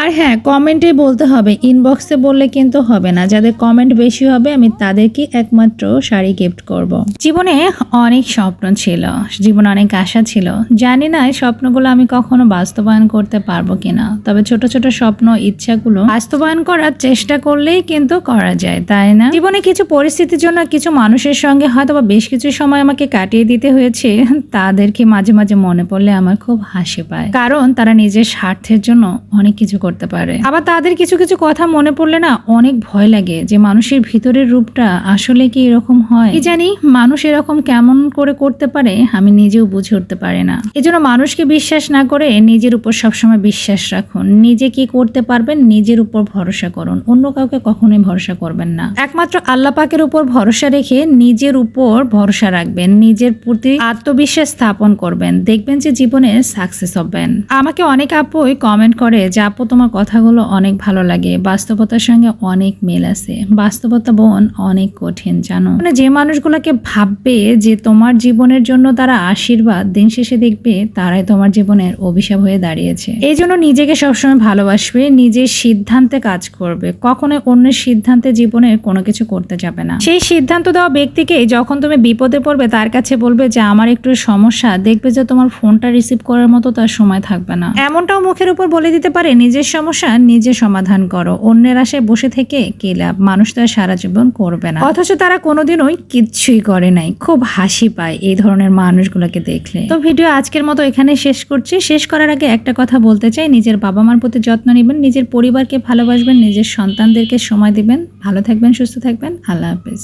আর হ্যাঁ কমেন্টে বলতে হবে ইনবক্সে বললে কিন্তু হবে না। যাদের কমেন্ট বেশি হবে, আমি তাদেরকে একমাত্র শাড়ি গিফট করব। জীবনে অনেক স্বপ্ন ছিল, জীবনে অনেক আশা ছিল। জানি না স্বপ্নগুলো আমি কখনো বাস্তবায়ন করতে পারব কিনা, তবে ছোট ছোট স্বপ্ন, ইচ্ছাগুলো বাস্তবায়ন করার চেষ্টা করলেই কিন্তু করা যায়, তাই না? জীবনে কিছু পরিস্থিতির জন্য কিছু মানুষের সঙ্গে হয়তো বা বেশ কিছু সময় আমাকে কাটিয়ে দিতে হয়েছে, তাদেরকে মাঝে মাঝে মনে পড়লে আমার খুব হাসি পায়। কারণ তারা নিজের স্বার্থের জন্য অনেক কিছু করতে পারে। আবার তাদের কিছু কিছু কথা মনে পড়লে না অনেক ভয় লাগে যে মানুষের ভিতরের রূপটা আসলে কি এরকম হয়। কি জানি মানুষ এরকম কেমন করে করতে পারে আমি নিজেও বুঝে উঠতে পারি না। এজন্য মানুষকে বিশ্বাস না করে নিজের উপর সবসময় বিশ্বাস রাখুন। নিজে কি করতে পারবেন নিজের উপর ভরসা করুন। অন্য কাউকে কখনোই ভরসা করবেন না। একমাত্র আল্লাহ পাকের উপর ভরসা রেখে নিজের উপর ভরসা রাখবেন। নিজের প্রতি আত্মবিশ্বাস স্থাপন করবেন। দেখবেন যে জীবনে সাকসেস হবেন। আমাকে অনেক আপুই কমেন্ট করে যে, আপু, তোমার কথাগুলো অনেক ভালো লাগে, বাস্তবতার সঙ্গে অনেক মেল আছে। বাস্তবতা বোন অনেক কঠিন, জানো? মানে যে মানুষগুলোকে ভাববে যে তোমার জীবনের জন্য তারা আশীর্বাদ, দিন শেষে দেখবে তারাই তোমার জীবনের অভিশাপ হয়ে দাঁড়িয়েছে। এই জন্য নিজেকে সবসময় ভালোবাসবে, নিজের সিদ্ধান্তে কাজ করবে। কখনোই অন্যের সিদ্ধান্তে জীবনের কোনো কিছু করতে যাবে না। সেই সিদ্ধান্ত দেওয়া ব্যক্তিকে যখন তুমি বিপদে পড়বে, তার কাছে বলবে যে, আমার একটু সমস্যা। দেখবে যে তোমার ফোনটা রিসিভ করার মতো তার সময় থাকবে না। এমনটাও মুখের উপর বলে দিতে পারে, নিজের সমস্যা, নিজে সমাধান করো। অন্যের আশায় বসে থেকে কি লাভ? মানুষ তার সারা জীবন করবে না। অথচ তারা কোনোদিনই কিচ্ছুই করে নাই। খুব হাসি পায় এই ধরনের মানুষগুলোকে দেখলে। তো ভিডিও আজকের মতো এখানে শেষ করছি। শেষ করার আগে একটা কথা বলতে চাই। নিজের বাবা মার প্রতি যত্ন নেবেন, নিজের পরিবারকে ভালোবাসবেন, নিজের সন্তানদেরকে সময় দিবেন। ভালো থাকবেন, সুস্থ থাকবেন। আল্লাহ হাফেজ।